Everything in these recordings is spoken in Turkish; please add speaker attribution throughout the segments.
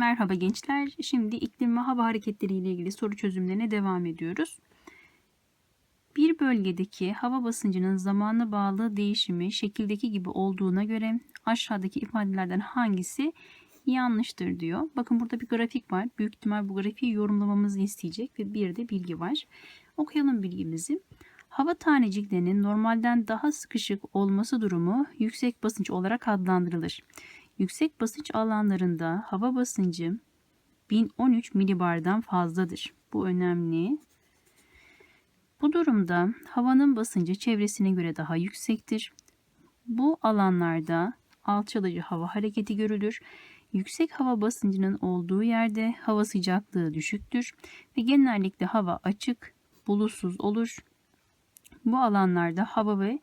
Speaker 1: Merhaba gençler. Şimdi iklim ve hava hareketleri ile ilgili soru çözümlerine devam ediyoruz. Bir bölgedeki hava basıncının zamanla bağlı değişimi şekildeki gibi olduğuna göre aşağıdaki ifadelerden hangisi yanlıştır diyor. Bakın burada bir grafik var. Büyük ihtimal bu grafiği yorumlamamızı isteyecek ve bir de bilgi var. Okuyalım bilgimizi. Hava taneciklerinin normalden daha sıkışık olması durumu yüksek basınç olarak adlandırılır. Yüksek basınç alanlarında hava basıncı 1013 milibardan fazladır. Bu önemli. Bu durumda havanın basıncı çevresine göre daha yüksektir. Bu alanlarda alçalıcı hava hareketi görülür. Yüksek hava basıncının olduğu yerde hava sıcaklığı düşüktür ve genellikle hava açık, bulutsuz olur. Bu alanlarda hava ve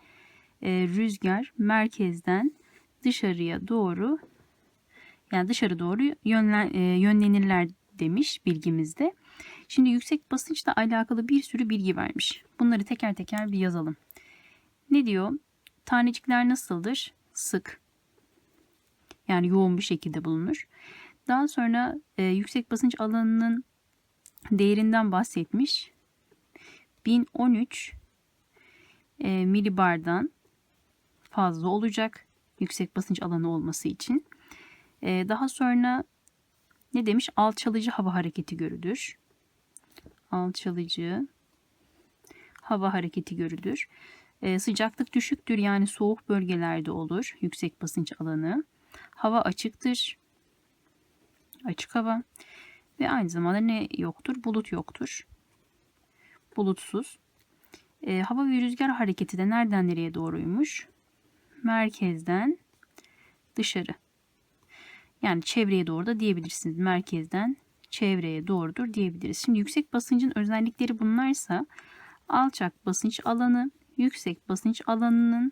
Speaker 1: e, rüzgar merkezden dışarıya doğru yani dışarı doğru yönlen, e, yönlenirler demiş bilgimizde. Şimdi yüksek basınçla alakalı bir sürü bilgi vermiş. Bunları teker teker bir yazalım. Ne diyor? Tanecikler nasıldır? Sık. Yani yoğun bir şekilde bulunur. Daha sonra e, yüksek basınç alanının değerinden bahsetmiş. 1013 e, milibardan fazla olacak yüksek basınç alanı olması için. E, daha sonra ne demiş? Alçalıcı hava hareketi görülür. Alçalıcı hava hareketi görülür. E, sıcaklık düşüktür yani soğuk bölgelerde olur yüksek basınç alanı. Hava açıktır. Açık hava. Ve aynı zamanda ne yoktur? Bulut yoktur. Bulutsuz. E, hava ve rüzgar hareketi de nereden nereye doğruymuş? Merkezden dışarı. Yani çevreye doğru da diyebilirsiniz. Merkezden çevreye doğrudur diyebiliriz. Şimdi yüksek basıncın özellikleri bunlarsa alçak basınç alanı yüksek basınç alanının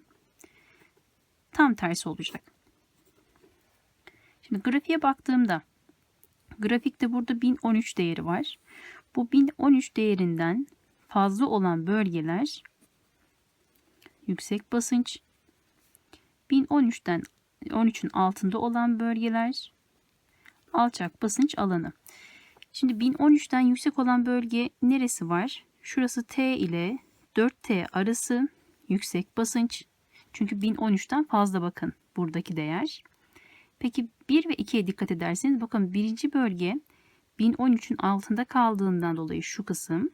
Speaker 1: tam tersi olacak. Şimdi grafiğe baktığımda grafikte burada 1013 değeri var. Bu 1013 değerinden fazla olan bölgeler yüksek basınç 1013'ten 13'ün altında olan bölgeler alçak basınç alanı. Şimdi 1013'ten yüksek olan bölge neresi var? Şurası T ile 4T arası yüksek basınç. Çünkü 1013'ten fazla bakın buradaki değer. Peki 1 ve 2'ye dikkat ederseniz bakın birinci bölge 1013'ün altında kaldığından dolayı şu kısım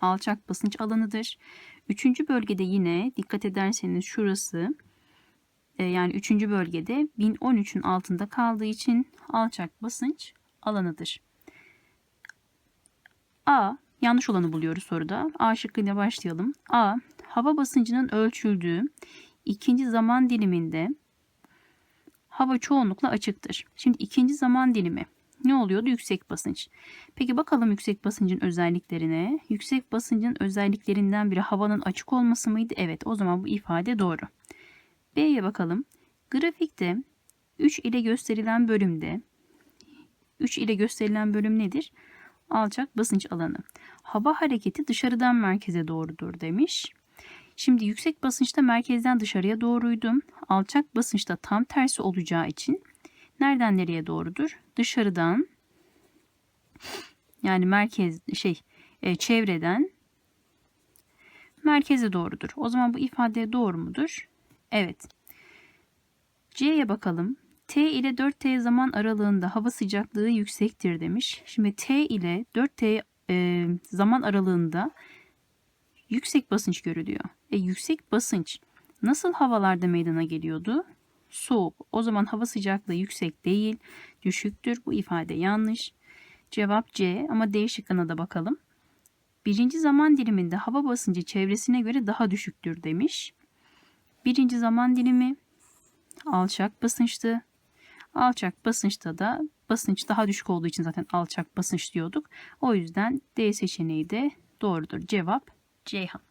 Speaker 1: alçak basınç alanıdır. Üçüncü bölgede yine dikkat ederseniz şurası yani üçüncü bölgede 1013'ün altında kaldığı için alçak basınç alanıdır. A yanlış olanı buluyoruz soruda. A şıkkıyla başlayalım. A hava basıncının ölçüldüğü ikinci zaman diliminde hava çoğunlukla açıktır. Şimdi ikinci zaman dilimi ne oluyordu? Yüksek basınç. Peki bakalım yüksek basıncın özelliklerine. Yüksek basıncın özelliklerinden biri havanın açık olması mıydı? Evet o zaman bu ifade doğru. B'ye bakalım. Grafikte 3 ile gösterilen bölümde 3 ile gösterilen bölüm nedir? Alçak basınç alanı. Hava hareketi dışarıdan merkeze doğrudur demiş. Şimdi yüksek basınçta merkezden dışarıya doğruydum. Alçak basınçta tam tersi olacağı için nereden nereye doğrudur? Dışarıdan yani merkez şey e, çevreden merkeze doğrudur. O zaman bu ifade doğru mudur? Evet. C'ye bakalım. T ile 4T zaman aralığında hava sıcaklığı yüksektir demiş. Şimdi T ile 4T e, zaman aralığında yüksek basınç görülüyor. E, yüksek basınç nasıl havalarda meydana geliyordu? Soğuk. O zaman hava sıcaklığı yüksek değil, düşüktür. Bu ifade yanlış. Cevap C ama D şıkkına da bakalım. Birinci zaman diliminde hava basıncı çevresine göre daha düşüktür demiş. Birinci zaman dilimi alçak basınçtı. Alçak basınçta da basınç daha düşük olduğu için zaten alçak basınç diyorduk. O yüzden D seçeneği de doğrudur. Cevap Ceyhan.